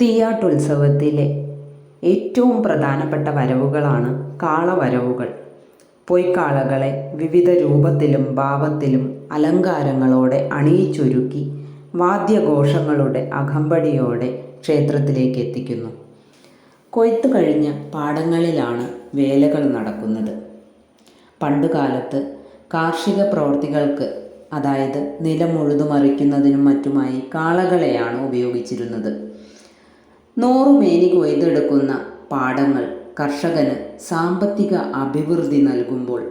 തീയാട്ടുത്സവത്തിലെ ഏറ്റവും പ്രധാനപ്പെട്ട വരവുകളാണ് കാളവരവുകൾ. പൊയ്ക്കാളകളെ വിവിധ രൂപത്തിലും ഭാവത്തിലും അലങ്കാരങ്ങളോടെ അണിയിച്ചൊരുക്കി വാദ്യഘോഷങ്ങളുടെ അകമ്പടിയോടെ ക്ഷേത്രത്തിലേക്ക് എത്തിക്കുന്നു. കൊയ്ത്തു കഴിഞ്ഞ പാടങ്ങളിലാണ് വേലകൾ നടക്കുന്നത്. പണ്ടുകാലത്ത് കാർഷിക പ്രവൃത്തികൾക്ക് അതായത് നിലം ഉഴുതുമറിക്കുന്നതിനും മറ്റുമായി കാളകളെയാണ് ഉപയോഗിച്ചിരുന്നത്. നൂറുമേനി കൊയ്തെടുക്കുന്ന പാടങ്ങൾ കർഷകന് സാമ്പത്തിക അഭിവൃദ്ധി നൽകുമ്പോൾ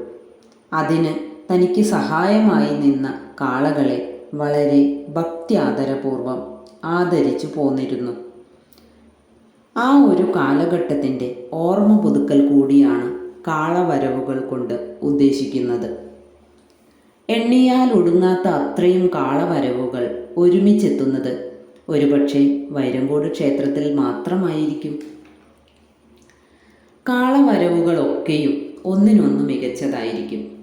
അതിന് തനിക്ക് സഹായമായി നിന്ന കാളകളെ വളരെ ഭക്ത്യാദരപൂർവം ആദരിച്ചു പോന്നിരുന്നു. ആ ഒരു കാലഘട്ടത്തിന്റെ ഓർമ്മ പുതുക്കൽ കൂടിയാണ് കാളവരവുകൾ കൊണ്ട് ഉദ്ദേശിക്കുന്നത്. എണ്ണിയാൽ ഒടുങ്ങാത്ത അത്രയും കാളവരവുകൾ ഒരുമിച്ചെത്തുന്നത് ഒരുപക്ഷെ വൈരങ്കോട് ക്ഷേത്രത്തിൽ മാത്രമായിരിക്കും. കാളവരവുകളൊക്കെയും ഒന്നിനൊന്ന് മികച്ചതായിരിക്കും.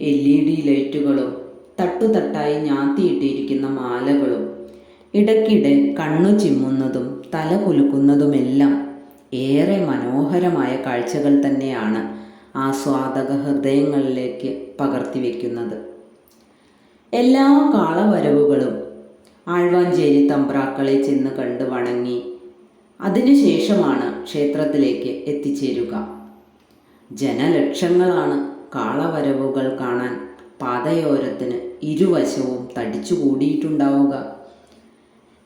എൽ ഇ ഡി ലൈറ്റുകളും തട്ടുതട്ടായി ഞാത്തിയിട്ടിരിക്കുന്ന മാലകളും ഇടയ്ക്കിടെ കണ്ണു ചിമ്മുന്നതും തല കുലുക്കുന്നതുമെല്ലാം ഏറെ മനോഹരമായ കാഴ്ചകൾ തന്നെയാണ് ആസ്വാദക ഹൃദയങ്ങളിലേക്ക് പകർത്തിവെക്കുന്നത്. എല്ലാ കാളവരവുകളും ആഴ്വാഞ്ചേരി തമ്പ്രാക്കളെ ചെന്ന് കണ്ട് വണങ്ങി. അതിനുശേഷമാണ് ക്ഷേത്രത്തിലേക്ക് എത്തിച്ചേരുക. ജനലക്ഷങ്ങളാണ് കാളവരവുകൾ കാണാൻ പാതയോരത്തിന് ഇരുവശവും തടിച്ചുകൂടിയിട്ടുണ്ടാവുക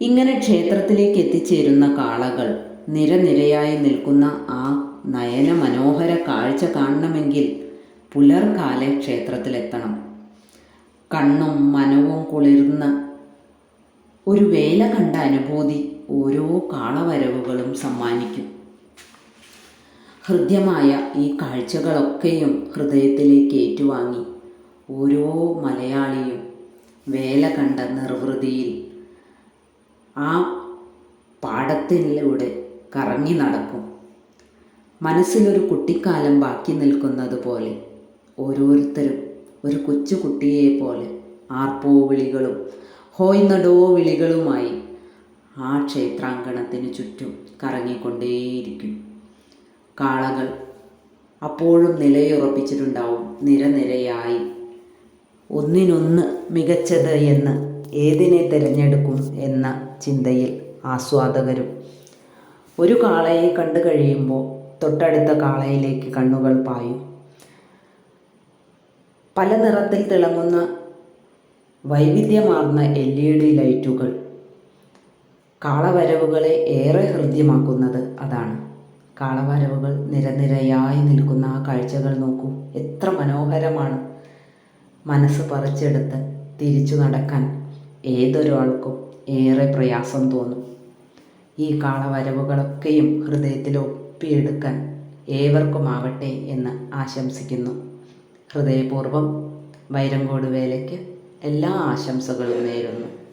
ഇങ്ങനെ ക്ഷേത്രത്തിലേക്ക് എത്തിച്ചേരുന്ന കാളകൾ നിരനിരയായി നിൽക്കുന്ന ആ നയന മനോഹര കാഴ്ച കാണണമെങ്കിൽ പുലർകാലെ ക്ഷേത്രത്തിലെത്തണം കണ്ണും മനവും കുളിർന്ന ഒരു വേല കണ്ട അനുഭൂതി ഓരോ കാളവരവുകളും സമ്മാനിക്കും. ഹൃദ്യമായ ഈ കാഴ്ചകളൊക്കെയും ഹൃദയത്തിലേക്ക് ഏറ്റുവാങ്ങി. ഓരോ മലയാളിയും വേല കണ്ട നിർവൃതിയിൽ ആ പാടത്തിലൂടെ കറങ്ങി നടക്കും. മനസ്സിലൊരു കുട്ടിക്കാലം ബാക്കി നിൽക്കുന്നത് പോലെ ഓരോരുത്തരും ഒരു കൊച്ചു കുട്ടിയെ പോലെ ആർപ്പോ വിളികളും ഹോയ് നടോ വിളികളുമായി ആ ക്ഷേത്രാങ്കണത്തിന് ചുറ്റും കറങ്ങിക്കൊണ്ടേയിരിക്കും. കാളകൾ അപ്പോഴും നിലയുറപ്പിച്ചിട്ടുണ്ടാവും. നിരനിരയായി. ഒന്നിനൊന്ന് മികച്ചത് എന്ന് ഏതിനെ തിരഞ്ഞെടുക്കും എന്ന ചിന്തയിൽ ആസ്വാദകരും. ഒരു കാളയെ കണ്ടു കഴിയുമ്പോൾ തൊട്ടടുത്ത കാളയിലേക്ക് കണ്ണുകൾ പായും. പല നിറത്തിൽ തിളങ്ങുന്ന വൈവിധ്യമാർന്ന എൽ ഇ ഡി ലൈറ്റുകൾ കാളവരവുകളെ ഏറെ ഹൃദ്യമാക്കുന്നത് അതാണ്. കാളവരവുകൾ നിരനിരയായി നിൽക്കുന്ന ആ കാഴ്ചകൾ നോക്കൂ. എത്ര മനോഹരമാണ്. മനസ്സ് പറിച്ചെടുത്ത് തിരിച്ചു നടക്കാൻ ഏതൊരാൾക്കും ഏറെ പ്രയാസം തോന്നും. ഈ കാളവരവുകളൊക്കെയും ഹൃദയത്തിൽ ഒപ്പിയെടുക്കാൻ ഏവർക്കുമാവട്ടെ എന്ന് ആശംസിക്കുന്നു. ഹൃദയപൂർവം വൈരങ്കോട് വേലയ്ക്ക് എല്ലാ ആശംസകളും നേരുന്നു.